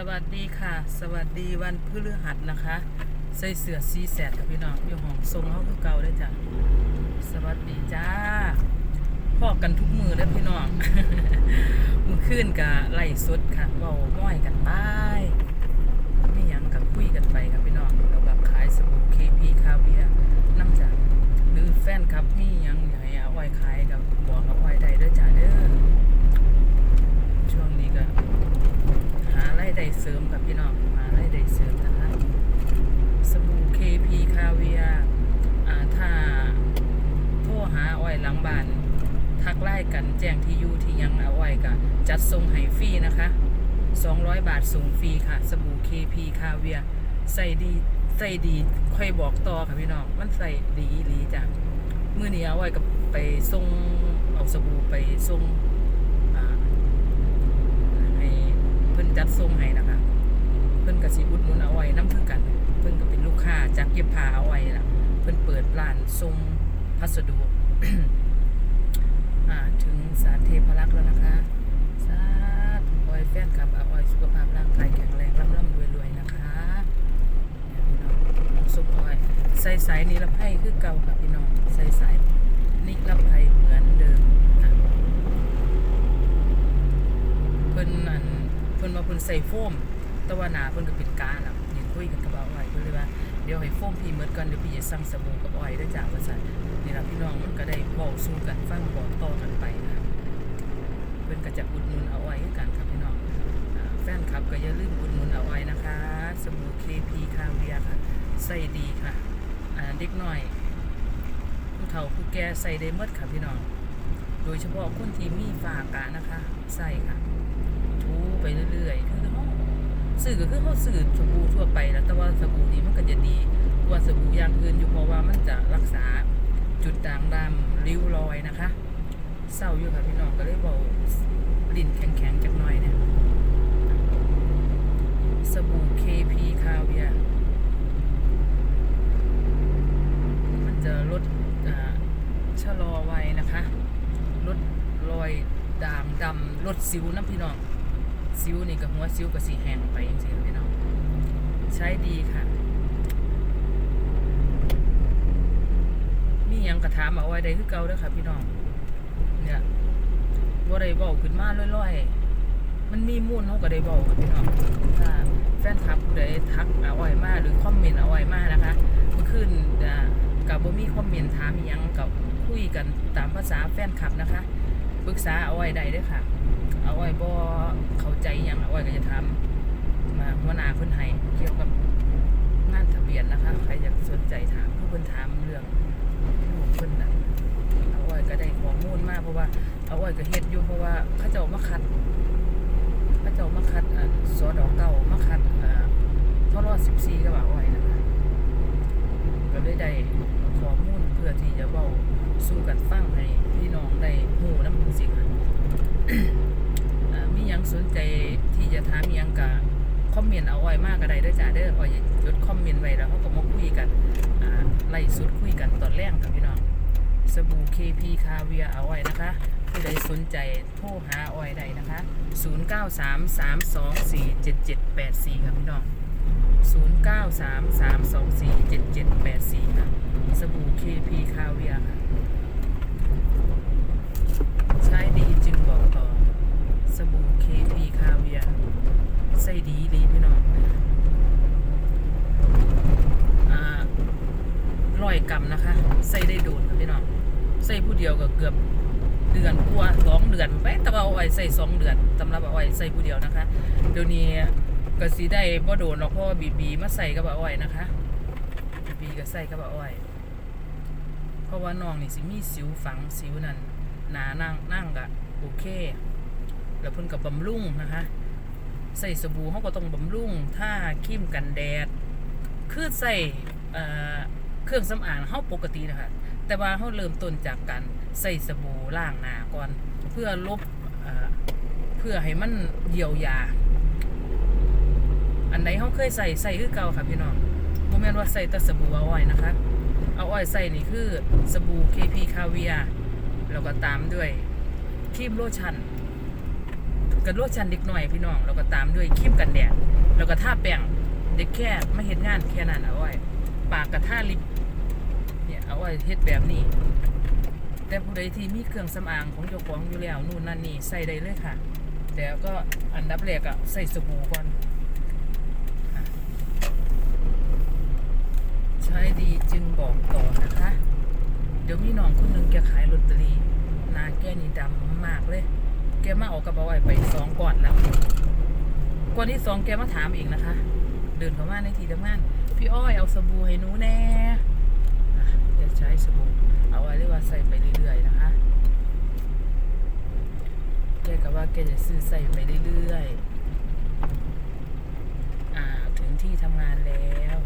สวัสดีค่ะ สวัสดีวันพฤหัสนะคะ ใส่เสื้อสีแสดกับพี่น้องอยู่ห้องทรงเขาคือเก่าได้จ้ะสวัสดีจ้าพอกันทุกมือเลยพี่น้องมือขึ้นกับไล่สดค่ะเบาม้อยกันไปไม่ยังกับคุยกันไปครับพี่น้องแล้วกับขายสบู่เคพีคาเวียน้ำจ้ะหรือแฟนครับมีหยังอยากให้เอาไว้ขายกับบอกเอาไว้ได้เด้อจ้าเด้อช่วงนี้ก็ ได้เสริมกับพี่น้องหาไล่ได้เสริมนะคะสบู่ KP คาเวียอาถ้าโทรหาอ้อยหลังบ้าน ทักไล่กันแจ้งที่อยู่ที่ยังเอาไว้ก็จัดส่งให้ฟรีนะคะ 200 บาทส่งฟรีค่ะ สบู่ KP คาเวียใส่ดีใส่ดีค่อยบอกต่อค่ะพี่น้องมันใส่ดีอีหลีจ้ะมื้อนี้เอาไว้กับไปส่งเอาสบู่ไปส่งอ่า ให้เพิ่นจัดส่งให้นะคะ เพิ่นก็สิอุดหนุนเอาไว้น้ำคือกัน เพิ่นก็เป็นลูกค้า จากเก็บผ้าเอาไว้ล่ะ เพิ่นเปิดร้านส่งพัสดุอ่าถึงสารเทพรักแล้วนะคะ สาธุออยแฟนคลับอาอยสุขภาพร่างกายแข็งแรงร่ำร่ำรวยรวยนะคะพี่น้องสุกออยใส่สายนิรภัยคือเก่าค่ะพี่น้องใส่สายนิรภัยเหมือนเดิมค่ะเพิ่นอันเพิ่นมาเพิ่นใส่โฟม แต่ว่าหนาเพิ่นก็เป็นกาล่ะยืน คุยกันกับเอาไว้เพิ่นเลยว่าเดี๋ยวให้โฟมพี่หมดก่อนเดี๋ยวพี่จะสั่งสบู่กับอ้อยได้จ้าว่าซั่นนี่ล่ะพี่น้องมันก็ได้เว้าสู่กันฟังบอกต่อกันไปนะเพิ่นก็จะอุดหนุนเอาไว้คือกันครับพี่น้องแฟนคลับก็อย่าลืมอุดหนุนเอาไว้นะคะสบู่ KP คาเวียค่ะใส่ดีค่ะเด็กน้อยผู้เฒ่าผู้แก่ใส่ได้หมดค่ะพี่น้องโดยเฉพาะคนที่มีฝากระนะคะ ใส่ค่ะทูไปเรื่อยๆคือ สื่อก็คือเขาสื่อสบู่ทั่วไปแล้วแต่ว่าสบู่นี้มันก็จะดีกว่าสบู่อย่างอื่นอยู่เพราะว่ามันจะรักษาจุดด่างดำริ้วรอยนะคะเศร้าอยู่ค่ะพี่น้องก็เลยบอกลิ้นแข็งๆจักหน่อยเนี่ยสบู่ KP คาเวียมันจะลดอ่าชะลอไวัยนะคะ ลดรอยด่างดำลดสิวน้ำพี่น้อง สิวนี่กับหัวสิวกับสีแห้งไปยังสิพี่น้องใช้ดีค่ะ มียังกระถามเอาไว้ได้คือเก่าด้อค่ะ พี่น้อง เนี่ยบ่ได้เว้าขึ้นมาลอยๆ มันมีมูลเขาก็ได้เว้าค่ะพี่น้องถ้าแฟนคลับผู้ใดทักเอาไว้มาหรือคอมเมนต์เอาไว้มานะคะเมื่อคืนกับบ่มีคอมเมนต์ถามยังกับคุยกันตามภาษาแฟนคลับนะคะ ปรึกษาเอาไว้ได้ด้อค่ะ เอาไว้บ่เข้าใจยังเอาไว้ก็จะทำมาหัวหน้าเพิ่นให้เกี่ยวกับงานทะเบียนนะคะ ใครอยากสนใจถามผู้เพิ่นถามเรื่องลูกเพิ่นน่ะเอาไว้ก็ได้ข้อมูลมากเพราะว่าเอาไว้ก็เฮ็ดอยู่เพราะว่าเขาเจ้ามาคัดเขาเจ้ามาคัดอ่าสอดอเก่ามาคัดอ่าทรอ14ก็ว่าเอาไว้นะคะก็เลยได้ ข้อมูลเพื่อที่จะเว้าสู่กันฟังให้พี่น้องได้ฮู้นำจังซี่ค่ะอ่ามียังสนใจที่จะถามอิหยังก็คอมเมนต์เอาไว้มากก็ได้ด้อจ้าเด้อออยจดคอมเมนต์ไว้แล้วเขาก็มาคุยกันอ่าไล่สุดคุยกันตอนแรกกับพี่น้องสบู่ KP คาเวียเอาไว้นะคะผู้ใดสนใจโทรหาออยได้นะคะ 0933247784ครับพี่น้อง 0933247784 ค่ะ สบู่ KP คาเวียค่ะ ใช้ดีจึงบอกต่อ สบู่ KP คาเวียใส่ดีดีพี่น้องอ่าร้อยกรัมนะคะ ใส่ได้โดนค่ะพี่น้อง ใส่ผู้เดียวก็เกือบเดือนกว่าสองเดือนไปแต่ว่าเอาไว้ใส่สองเดือนสำหรับเอาไว้ใส่ผู้เดียวนะคะ เดี๋ยวนี้ก็สีได้บ่โดนหรอกเพราะว่าบีบีมาใส่กับเอาไว้นะคะ บีบีก็ใส่กับเอาไว้เพ ราะว่าน้องนี่สิมีสิวฝังสิวนั่นหนานั่งนั่งกะโอเค แล้วเพิ่นกับบำรุงนะคะใส่สบู่เขาก็ต้องบำรุงถ้าครีมกันแดด คือใส่เครื่องสำอางเขาปกตินะคะแต่ว่าเขาเริ่มต้นจากการใส่สบู่ล้างหน้าก่อน เพื่อลบเอเพื่อให้มันเยียวยา อันไหนเขาเคยใส่ใส่คือเก่าค่ะพี่น้องโมเมนว่าใส่แต่สบู่เอาอ้อยนะคะ เอาอ้อยใส่นี่คือสบู่ KP คาเวียแล้วก็ตามด้วยครีมโลชั่นกับโลชั่นเด็กหน่อยพี่น้องแล้วก็ตามด้วยครีมกันแดดแล้วก็ทาแป้งเด็กแค่ไม่เห็นงานแค่นั้นเอาไว้ปากกับทาลิปเนี่ยเอาไว้เฮ็ดแบบนี้ แต่ผู้ใดที่มีเครื่องสำอางของเจ้าของอยู่แล้วนู่นนั่นนี่ใส่ได้เลยค่ะ แต่ก็อันดับแรกอะใส่สบู่ก่อนค่ะ ใช้ดีจึงบอกต่อนะคะ เดี๋ยวมีน้องคนหนึ่งแกขายลอตเตอรี่นาแกนี่ดำมากเลย แกมาเอากระเป๋าไว้ไปสองก่อนแล้วก่อนที่สองแกมาถามอีกนะคะ เดินเข้ามาในที่ทำงาน พี่อ้อยเอาสบู่ให้หนูแน่อะแกใช้สบู่เอาไว้เรียกว่าใส่ไปเรื่อยๆนะคะแกก็ว่าแกจะซื้อใส่ไปเรื่อยๆอ่าถึงที่ทำงานแล้ว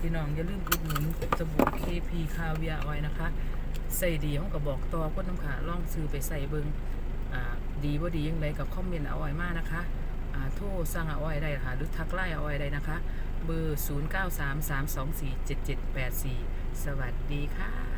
พี่น้องอย่าลืมอุดหนุนสบู่ KP คาเวียไว้นะคะ ใส่ดีห้องกับบอกต่อคนน้ำขาล่องซื้อไปใส่เบิงอ่าดีว่าดียังไงกับคอมเมนต์เอาไว้มากนะคะอ่าโทรสั่งเอาไว้ได้ค่ะหรือทักไลน์เอาไว้ได้นะคะ เบอร์ 0933247784 สวัสดีค่ะ